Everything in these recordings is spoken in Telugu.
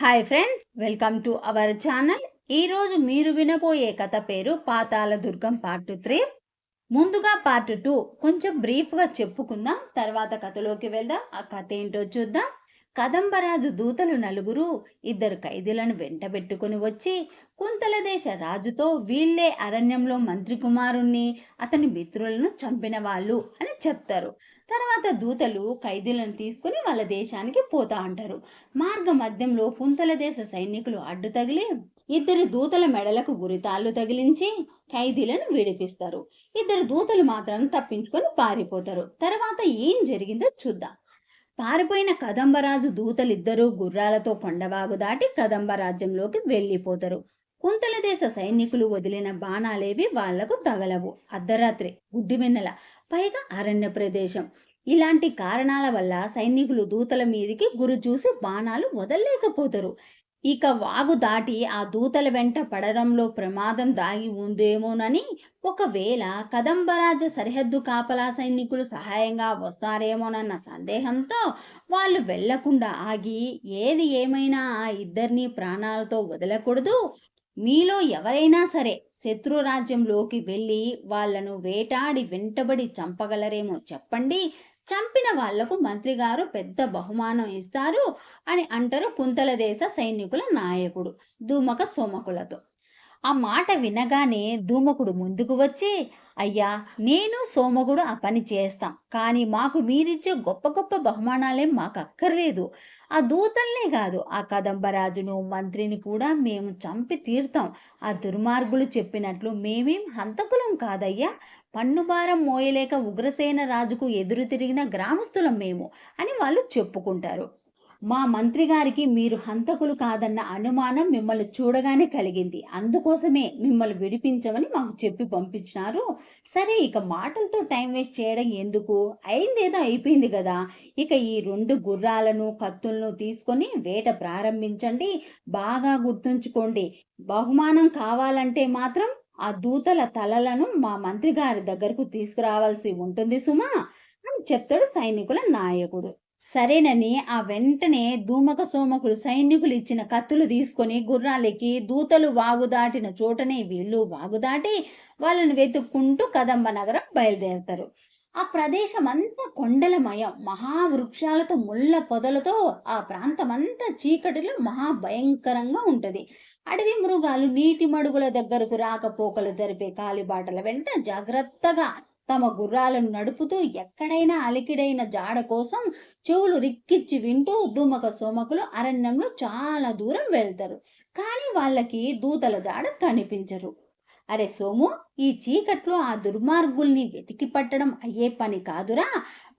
Hi friends welcome to our channel ఈరోజు మీరు వినబోయే కథ పేరు పాతాల దుర్గం పార్ట్ త్రీ ముందుగా పార్ట్ టూ కొంచెం బ్రీఫ్గా చెప్పుకుందాం. తర్వాత కథలోకి వెళ్దాం. ఆ కథ ఏంటో చూద్దాం. కదంబరాజు దూతలు నలుగురు ఇద్దరు ఖైదీలను వెంటబెట్టుకుని వచ్చి కుంతల దేశ రాజుతో వీళ్ళే అరణ్యంలో మంత్రి కుమారుణ్ణి అతని మిత్రులను చంపిన వాళ్ళు అని చెప్తారు. తర్వాత దూతలు ఖైదీలను తీసుకుని వాళ్ళ దేశానికి పోతా అంటారు. మార్గ మధ్యంలో కుంతల దేశ సైనికులు అడ్డు తగిలి ఇద్దరు దూతల మెడలకు గురితాళ్ళు తగిలించి ఖైదీలను విడిపిస్తారు. ఇద్దరు దూతలు మాత్రం తప్పించుకొని పారిపోతారు. తర్వాత ఏం జరిగిందో చూద్దాం. పారిపోయిన కదంబరాజు దూతలిద్దరూ గుర్రాలతో కొండవాగు దాటి కదంబ రాజ్యంలోకి వెళ్ళిపోతారు. కుంతల దేశ సైనికులు వదిలిన బాణాలేవి వాళ్ళకు తగలవు. అర్ధరాత్రి గుడ్డివెన్నెల పైగా అరణ్య ప్రదేశం. ఇలాంటి కారణాల వల్ల సైనికులు దూతల మీదికి గురి చూసి బాణాలు వదలలేకపోతారు. ఇక వాగు దాటి ఆ దూతల వెంట పడడంలో ప్రమాదం దాగి ఉందేమోనని ఒకవేళ కదంబరాజ సరిహద్దు కాపలా సైనికులు సహాయంగా వస్తారేమోనన్న సందేహంతో వాళ్ళు వెళ్ళకుండా ఆగి ఏది ఏమైనా ఆ ఇద్దరిని ప్రాణాలతో వదలకూడదు. మీలో ఎవరైనా సరే శత్రురాజ్యంలోకి వెళ్ళి వాళ్ళను వేటాడి వెంటబడి చంపగలరేమో చెప్పండి. చంపిన వాళ్ళకు మంత్రి గారు పెద్ద బహుమానం ఇస్తారు అని అంటారు కుంతల దేశ సైనికుల నాయకుడు ధూమక సోమకులతో. ఆ మాట వినగానే ధూమకుడు ముందుకు వచ్చి అయ్యా నేను సోమకుడు ఆ పని చేస్తాం కానీ మాకు మీరిచ్చే గొప్ప గొప్ప బహుమానాలేం మాకు అక్కర్లేదు ఆ దూతల్నే కాదు ఆ కదంబరాజును మంత్రిని కూడా మేము చంపి తీరుతాం. ఆ దుర్మార్గులు చెప్పినట్లు మేమేం హంతకులం కాదయ్యా పన్నుభారం మోయలేక ఉగ్రసేన రాజుకు ఎదురు తిరిగిన గ్రామస్తులం మేము అని వాళ్ళు చెప్పుకుంటారు. మా మంత్రి గారికి మీరు హంతకులు కాదన్న అనుమానం మిమ్మల్ని చూడగానే కలిగింది. అందుకోసమే మిమ్మల్ని విడిపించమని మాకు చెప్పి పంపించినారు. సరే ఇక మాటలతో టైం వేస్ట్ చేయడం ఎందుకు? అయిందేదో అయిపోయింది కదా. ఇక ఈ రెండు గుర్రాలను కత్తులను తీసుకొని వేట ప్రారంభించండి. బాగా గుర్తుంచుకోండి. బహుమానం కావాలంటే మాత్రం ఆ దూతల తలలను మా మంత్రి గారి దగ్గరకు తీసుకురావాల్సి ఉంటుంది సుమా అని చెప్తాడు సైనికుల నాయకుడు. సరేనని ఆ వెంటనే ధూమక సోమకులు సైనికులు ఇచ్చిన కత్తులు తీసుకొని గుర్రాలెక్కి దూతలు వాగు దాటిన చోటనే వీళ్ళు వాగు దాటి వాళ్ళని వెతుక్కుంటూ కదంబ నగరం బయలుదేరుతారు. ఆ ప్రదేశం అంతా కొండలమయం. మహావృక్షాలతో ముళ్ళ పొదలతో ఆ ప్రాంతం అంతా చీకటిలో మహాభయంకరంగా ఉంటుంది. అడవి మృగాలు నీటి మడుగుల దగ్గరకు రాకపోకలు జరిపే కాలిబాటల వెంట జాగ్రత్తగా తమ గుర్రాలను నడుపుతూ ఎక్కడైనా అలికిడైన జాడ కోసం చెవులు రిక్కిచ్చి వింటూ దుమక సోమకులు అరణ్యంలో చాలా దూరం వెళ్తారు. కానీ వాళ్ళకి దూతల జాడ కనిపించరు. అరే సోము ఈ చీకట్లో ఆ దుర్మార్గుల్ని వెతికి పట్టడం అయ్యే పని కాదురా.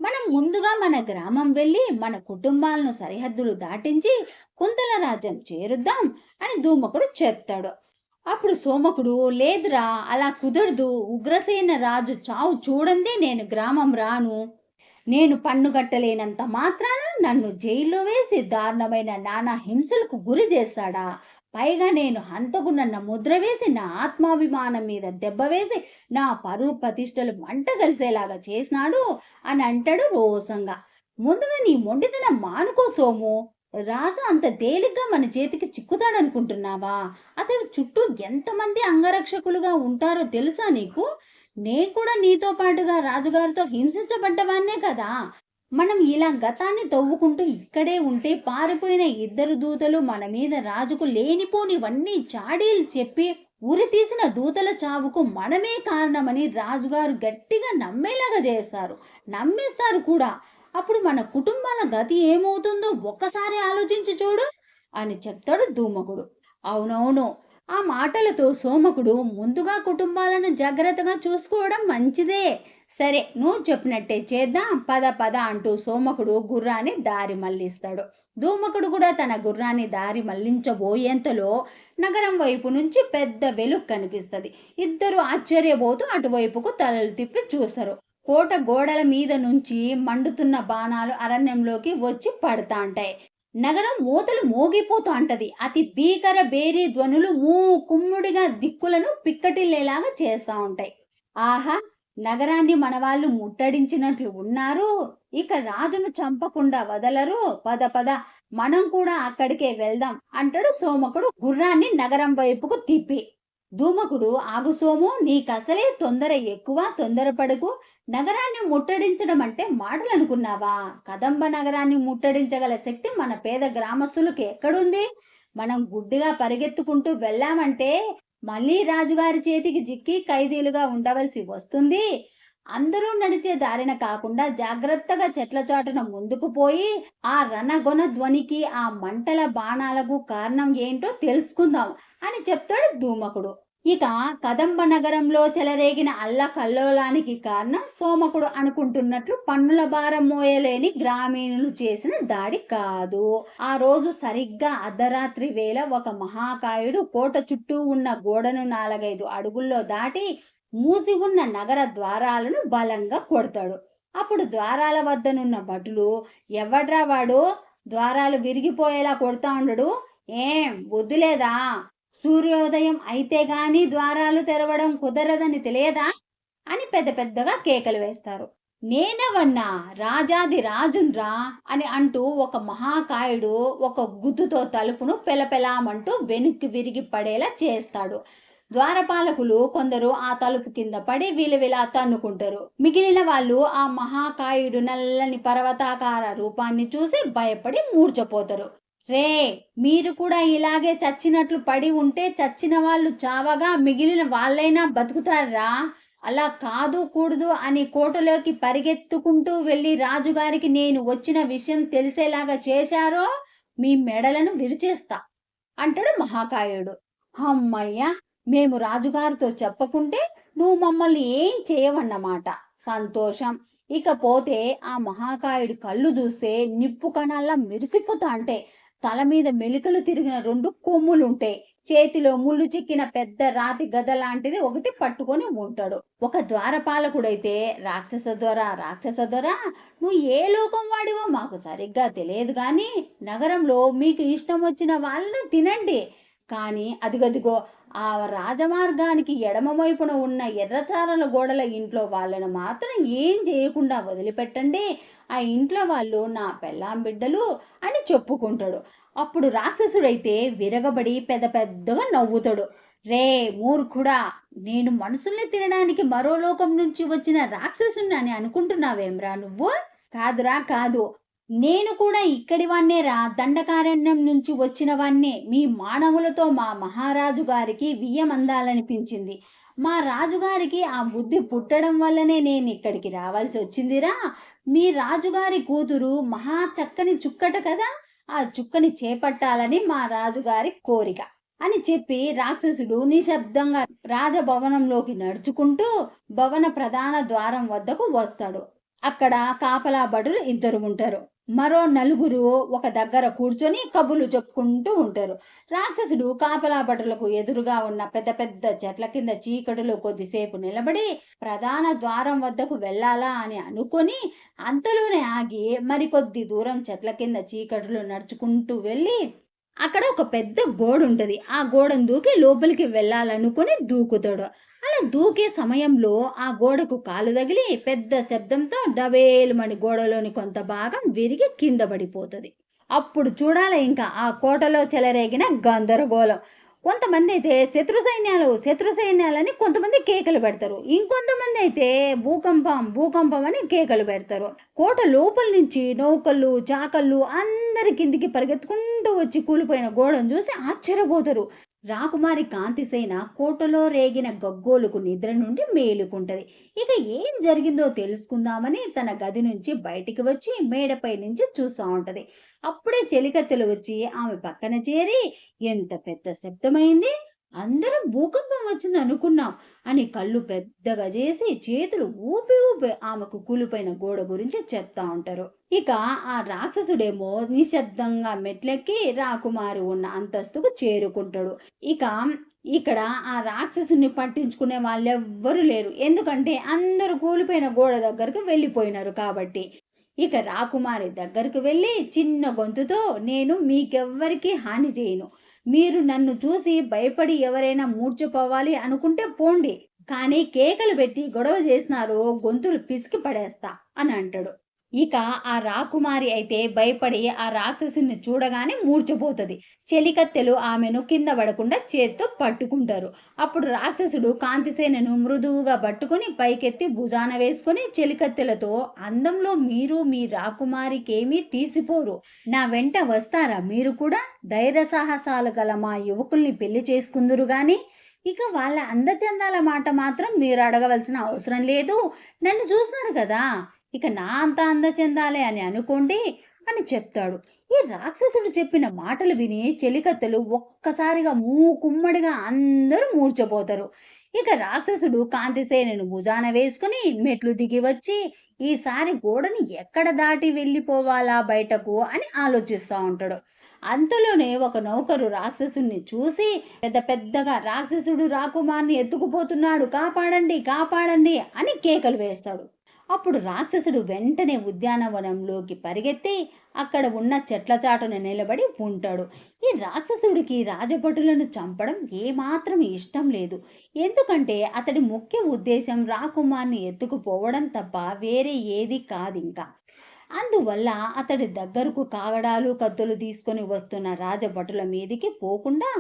మనం ముందుగా మన గ్రామం వెళ్ళి మన కుటుంబాలను సరిహద్దులు దాటించి కుంతల రాజ్యం చేరుద్దాం అని ధూమకుడు చెప్తాడు. అప్పుడు సోమకుడు లేదురా అలా కుదరదు. ఉగ్రసేన రాజు చావు చూడండి నేను గ్రామం రాను. నేను పన్ను కట్టలేనంత మాత్రాన నన్ను జైల్లో వేసి దారుణమైన నానా హింసలకు గురి చేస్తాడా? పైగా నేను హంతకునన్న ముద్ర వేసి నా ఆత్మాభిమానం మీద దెబ్బ వేసి నా పరువు ప్రతిష్టలు మంట కలిసేలాగా చేసినాడు అని అంటాడు రోసంగా. ముందుగా నీ మొండితనం మానుకో సోము. రాజు అంత తేలిగ్గా మన చేతికి చిక్కుతాడనుకుంటున్నావా? అతడు చుట్టూ ఎంతమంది అంగరక్షకులుగా ఉంటారో తెలుసా నీకు? నేను కూడా నీతో పాటుగా రాజుగారితో హింసించబడ్డవాన్నే కదా. మనం ఇలా గతాన్ని తవ్వుకుంటూ ఇక్కడే ఉంటే పారిపోయిన ఇద్దరు దూతలు మన మీద రాజుకు లేనిపోనివన్నీ చాడీలు చెప్పి ఉరి తీసిన దూతల చావుకు మనమే కారణమని రాజుగారు గట్టిగా నమ్మేలాగా చేస్తారు. నమ్మేస్తారు కూడా. అప్పుడు మన కుటుంబాల గతి ఏమవుతుందో ఒక్కసారి ఆలోచించి చూడు అని చెప్తాడు ధూమకుడు. అవునవును. ఆ మాటలతో సోమకుడు ముందుగా కుటుంబాలను జాగ్రత్తగా చూసుకోవడం మంచిదే. సరే నువ్వు చెప్పినట్టే చేద్దాం పద పద అంటూ సోమకుడు గుర్రాన్ని దారి మళ్ళిస్తాడు ధూమకుడు కూడా తన గుర్రాన్ని దారి మళ్ళించబోయేంతలో నగరం వైపు నుంచి పెద్ద వెలుగు కనిపిస్తుంది. ఇద్దరు ఆశ్చర్యపోతూ అటువైపుకు తలలు తిప్పి చూస్తారు. కోట గోడల మీద నుంచి మండుతున్న బాణాలు అరణ్యంలోకి వచ్చి పడతా ఉంటాయి నగరం మూతలు మోగిపోతూ అంటది. అతి భీకర బేరీ ధ్వనులు మూ కుమ్ముడిగా దిక్కులను పిక్కటిల్లేలాగా చేస్తూ ఉంటాయి. ఆహా నగరాన్ని మన వాళ్ళు ముట్టడించినట్లు ఉన్నారు. ఇక రాజును చంపకుండా వదలరు. పద పద మనం కూడా అక్కడికే వెళ్దాం అంటాడు సోమకుడు గుర్రాన్ని నగరం వైపుకు తిప్పి. ధూమకుడు ఆగు సోము నీకసలే తొందర ఎక్కువ తొందరపడకు. నగరాన్ని ముట్టడించడం అంటే మాటలు అనుకున్నావా కదంబ నగరాన్ని ముట్టడించగల శక్తి మన పేద గ్రామస్తులకు ఎక్కడుంది? మనం గుడ్డిగా పరిగెత్తుకుంటూ వెళ్ళామంటే మళ్ళీ రాజుగారి చేతికి చిక్కి ఖైదీలుగా ఉండవలసి వస్తుంది. అందరూ నడిచే దారిన కాకుండా జాగ్రత్తగా చెట్ల చాటున ముందుకు పోయి ఆ రణగొన ధ్వనికి ఆ మంటల బాణాలకు కారణం ఏంటో తెలుసుకుందాం అని చెప్తాడు ధూమకుడు. ఇక కదంబ నగరంలో చెలరేగిన అల్ల కల్లోలానికి కారణం సోమకుడు అనుకుంటున్నట్లు పన్నుల భారం మోయలేని గ్రామీణులు చేసిన దాడి కాదు. ఆ రోజు సరిగ్గా అర్ధరాత్రి వేళ ఒక మహాకాయుడు కోట చుట్టూ ఉన్న గోడను నాలుగైదు అడుగుల్లో దాటి మూసి ఉన్న నగర ద్వారాలను బలంగా కొడతాడు. అప్పుడు ద్వారాల వద్దనున్న భటులు ఎవడ్రా వాడు? ద్వారాలు విరిగిపోయేలా కొడతా ఉండడు? ఏం? వద్దులేదా సూర్యోదయం అయితే గాని ద్వారాలు తెరవడం కుదరదని తెలియదా? అని పెద్ద పెద్దగా కేకలు వేస్తారు. నేనవన్నా? రాజాది రాజున్రా? అని అంటూ ఒక మహాకాయుడు ఒక గుద్దుతో తలుపును పెలపెలామంటూ వెనుక్కి విరిగి పడేలా చేస్తాడు. ద్వారపాలకులు కొందరు ఆ తలుపు కింద పడి విలువిలా తన్నుకుంటారు. మిగిలిన వాళ్ళు ఆ మహాకాయుడు నల్లని పర్వతాకార రూపాన్ని చూసి భయపడి మూర్చపోతారు రే మీరు కూడా ఇలాగే చచ్చినట్లు పడి ఉంటే చచ్చిన వాళ్ళు చావగా మిగిలిన వాళ్ళైనా బతుకుతారా? అలా కాదు కూడదు అని కోటలోకి పరిగెత్తుకుంటూ వెళ్ళి రాజుగారికి నేను వచ్చిన విషయం తెలిసేలాగా చేశారో మీ మెడలను విరిచేస్తా అంటాడు మహాకాయుడు. అమ్మయ్య మేము రాజుగారితో చెప్పకుంటే నువ్వు మమ్మల్ని ఏం చేయవన్నమాట. సంతోషం. ఇకపోతే ఆ మహాకాయుడి కళ్ళు చూస్తే నిప్పు కణాల్లా మెరిసిపోతా అంటే తల మీద మెలికలు తిరిగిన రెండు కొమ్ములు ఉంటాయి చేతిలో ముళ్ళు చిక్కిన పెద్ద రాతి గద లాంటిది ఒకటి పట్టుకొని ఉంటాడు. ఒక ద్వారపాలకుడైతే రాక్షస దొర రాక్షస దొర నువ్వు ఏ లోకం వాడివో మాకు సరిగ్గా తెలియదు కానీ నగరంలో మీకు ఇష్టం వచ్చిన వాళ్ళను తినండి. కానీ అదిగదిగో ఆ రాజమార్గానికి ఎడమ వైపున ఉన్న ఎర్రచారల గోడల ఇంట్లో వాళ్ళను మాత్రం ఏం చేయకుండా వదిలిపెట్టండి. ఆ ఇంట్లో వాళ్ళు నా పెళ్ళాం బిడ్డలు అని చెప్పుకుంటాడు. అప్పుడు రాక్షసుడైతే విరగబడి పెద్ద పెద్దగా నవ్వుతాడు. రే మూర్ఖుడా నేను మనుషుల్ని తినడానికి మరో లోకం నుంచి వచ్చిన రాక్షసుని అని అనుకుంటున్నావేమ్రా నువ్వు? కాదురా కాదు. నేను కూడా ఇక్కడి వాణ్ణేరా దండకారణ్యం నుంచి వచ్చిన వాణ్ణే మీ మానవులతో మా మహారాజు గారికి వియ్యం అందాలనిపించింది మా రాజుగారికి ఆ బుద్ధి పుట్టడం వల్లనే నేను ఇక్కడికి రావాల్సి వచ్చిందిరా. మీ రాజుగారి కూతురు మహా చక్కని చుక్కట కదా ఆ చుక్కని చేపట్టాలని మా రాజుగారి కోరిక అని చెప్పి రాక్షసుడు నిశ్శబ్దంగా రాజభవనంలోకి నడుచుకుంటూ భవన ప్రధాన ద్వారం వద్దకు వస్తాడు. అక్కడ కాపలాబడులు ఇద్దరు ఉంటారు. మరో నలుగురు ఒక దగ్గర కూర్చొని కబుర్లు చెప్పుకుంటూ ఉంటారు. రాక్షసుడు కాపలాపటులకు ఎదురుగా ఉన్న పెద్ద పెద్ద చెట్ల కింద చీకటిలో కొద్దిసేపు నిలబడి ప్రధాన ద్వారం వద్దకు వెళ్ళాలా అని అనుకొని అంతలోనే ఆగి మరికొద్ది దూరం చెట్ల కింద చీకటిలో నడుచుకుంటూ వెళ్ళి అక్కడ ఒక పెద్ద గోడ ఉంటుంది ఆ గోడను దూకి లోపలికి వెళ్ళాలనుకుని దూకుతాడు. దూకే సమయంలో ఆ గోడకు కాలు తగిలి పెద్ద శబ్దంతో డబేలుమని గోడలోని కొంత భాగం విరిగి కింద పడిపోతుంది. అప్పుడు చూడాలి ఇంకా ఆ కోటలో చెలరేగిన గందరగోళం. కొంతమంది అయితే శత్రు సైన్యాలు శత్రు సైన్యాలని కొంతమంది కేకలు పెడతారు. ఇంకొంతమంది అయితే భూకంపం భూకంపం అని కేకలు పెడతారు. కోట లోపల నుంచి నౌకళ్ళు చాకళ్ళు అందరి కిందికి పరిగెత్తుకుంటూ వచ్చి కూలిపోయిన గోడను చూసి ఆశ్చర్యపోతారు. రాకుమారి కాంతిసేన కోటలో రేగిన గగ్గోలుకు నిద్ర నుండి మేలుకుంటది. ఇక ఏం జరిగిందో తెలుసుకుందామని తన గది నుంచి బయటికి వచ్చి మేడపై నుంచి చూస్తూ ఉంటది. అప్పుడే చెలికత్తెలు వచ్చి ఆమె పక్కన చేరి ఎంత పెద్ద శబ్దమైంది? అందరం భూకంపం వచ్చింది అనుకున్నాం అని కళ్ళు పెద్దగా చేసి చేతులు ఊపి ఊపి ఆమెకు కూలిపోయిన గోడ గురించి చెప్తా ఉంటారు. ఇక ఆ రాక్షసుడేమో నిశ్శబ్దంగా మెట్లెక్కి రాకుమారి ఉన్న అంతస్తుకు చేరుకుంటాడు. ఇక ఇక్కడ ఆ రాక్షసుని పట్టించుకునే వాళ్ళు లేరు. ఎందుకంటే అందరూ కూలిపోయిన గోడ దగ్గరకు వెళ్ళిపోయినారు కాబట్టి. ఇక రాకుమారి దగ్గరకు వెళ్ళి చిన్న గొంతుతో నేను మీకెవ్వరికీ హాని చేయను. మీరు నన్ను చూసి భయపడి ఎవరైనా మూడ్చిపోవాలి అనుకుంటే పోండి. కానీ కేకలు పెట్టి గొడవ చేసినారు గొంతులు పిసికి పడేస్తా అని అంటాడు. ఇక ఆ రాకుమారి అయితే భయపడి ఆ రాక్షసుని చూడగానే మూర్చపోతుంది చెలికత్తెలు ఆమెను కింద పడకుండా చేత్తో పట్టుకుంటారు. అప్పుడు రాక్షసుడు కాంతిసేనను మృదువుగా పట్టుకొని పైకెత్తి భుజాన వేసుకొని చెలికత్తెలతో అందంలో మీరు మీ రాకుమారికేమీ తీసిపోరు. నా వెంట వస్తారా మీరు కూడా? ధైర్య సాహసాలు గల మా యువకుల్ని పెళ్ళి చేసుకుందురు గాని. ఇక వాళ్ళ అందచందాల మాట మాత్రం మీరు అడగవలసిన అవసరం లేదు. నన్ను చూస్తున్నారు కదా. ఇక నా అంత అందచందాలే అని అనుకోండి అని చెప్తాడు. ఈ రాక్షసుడు చెప్పిన మాటలు విని చెలికత్తెలు ఒక్కసారిగా మూకుమ్మడిగా అందరూ మూర్చపోతారు ఇక రాక్షసుడు కాంతిసేనను భుజాన వేసుకుని మెట్లు దిగి వచ్చి ఈసారి గోడని ఎక్కడ దాటి వెళ్ళిపోవాలా బయటకు? అని ఆలోచిస్తూ ఉంటాడు. అంతలోనే ఒక నౌకరు రాక్షసుని చూసి పెద్ద పెద్దగా రాక్షసుడు రాకుమార్ని ఎత్తుకుపోతున్నాడు. కాపాడండి కాపాడండి అని కేకలు వేస్తాడు. అప్పుడు రాక్షసుడు వెంటనే ఉద్యానవనంలోకి పరిగెత్తి అక్కడ ఉన్న చెట్ల చాటున నిలబడి ఉంటాడు. ఈ రాక్షసుడికి రాజభటులను చంపడం ఏమాత్రం ఇష్టం లేదు. ఎందుకంటే అతడి ముఖ్య ఉద్దేశం రాకుమార్ని ఎత్తుకుపోవడం తప్ప వేరే ఏది కాదు ఇంకా అందువల్ల అతడి దగ్గరకు కాగడాలు కత్తులు తీసుకొని వస్తున్న రాజభటుల మీదికి పోకుండా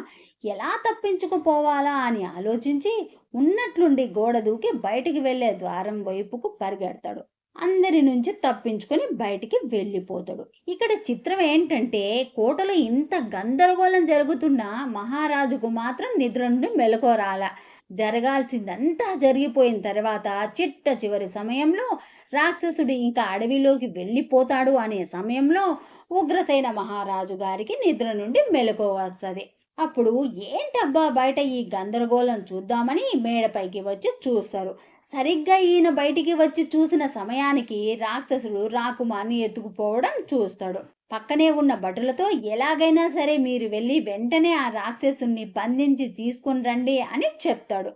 ఎలా తప్పించుకుపోవాలా అని ఆలోచించి ఉన్నట్లుండి గోడ దూకి బయటికి వెళ్ళే ద్వారం వైపుకు పరిగెడతాడు. అందరి నుంచి తప్పించుకొని బయటికి వెళ్ళిపోతాడు. ఇక్కడ చిత్రం ఏంటంటే కోటలో ఇంత గందరగోళం జరుగుతున్నా మహారాజుకు మాత్రం నిద్ర నుండి మెలకోరాల జరగాల్సిందంతా జరిగిపోయిన తర్వాత చిట్ట చివరి సమయంలో రాక్షసుడు ఇంకా అడవిలోకి వెళ్ళిపోతాడు అనే సమయంలో ఉగ్రసేన మహారాజు గారికి నిద్ర నుండి మెలకు వస్తుంది. అప్పుడు ఏంటబ్బా బయట ఈ గందరగోళం చూద్దామని మేడపైకి వచ్చి చూస్తారు. సరిగ్గా ఈయన బయటికి వచ్చి చూసిన సమయానికి రాక్షసుడు రాకుమార్ని ఎత్తుకుపోవడం చూస్తాడు. పక్కనే ఉన్న భటులతో ఎలాగైనా సరే మీరు వెళ్ళి వెంటనే ఆ రాక్షసుని బంధించి తీసుకుని రండి అని చెప్తాడు.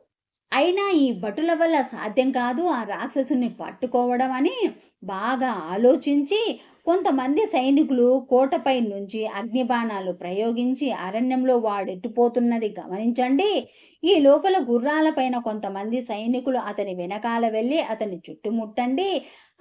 అయినా ఈ భటుల వల్ల సాధ్యం కాదు ఆ రాక్షసుని పట్టుకోవడం అని బాగా ఆలోచించి కొంతమంది సైనికులు కోటపై నుంచి అగ్నిబాణాలు ప్రయోగించి అరణ్యంలో వాడెట్టుపోతున్నది గమనించండి. ఈ లోపల గుర్రాలపైన కొంతమంది సైనికులు అతని వెనకాల వెళ్ళి అతన్ని చుట్టుముట్టండి.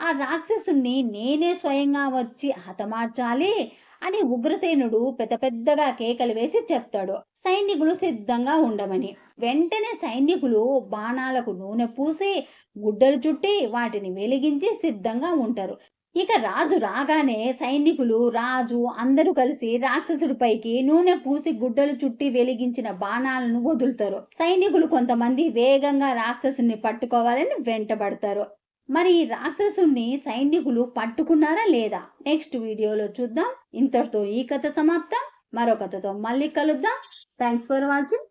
ఆ రాక్షసుని నేనే స్వయంగా వచ్చి హతమార్చాలి అని ఉగ్రసేనుడు పెద్ద పెద్దగా కేకలు వేసి చెప్తాడు. సైనికులు సిద్ధంగా ఉండమని. వెంటనే సైనికులు బాణాలకు నూనె పూసి గుడ్డలు చుట్టి వాటిని వెలిగించి సిద్ధంగా ఉంటారు. ఇక రాజు రాగానే సైనికులు రాజు అందరూ కలిసి రాక్షసుడిపైకి నూనె పూసి గుడ్డలు చుట్టి వెలిగించిన బాణాలను వదులుతారు. సైనికులు కొంతమంది వేగంగా రాక్షసుని పట్టుకోవాలని వెంటబడతారు. మరి ఈ రాక్షసుని సైనికులు పట్టుకున్నారా లేదా? నెక్స్ట్ వీడియోలో చూద్దాం. ఇంతటితో ఈ కథ సమాప్తం. మరో కథతో మళ్ళీ కలుద్దాం. Thanks for watching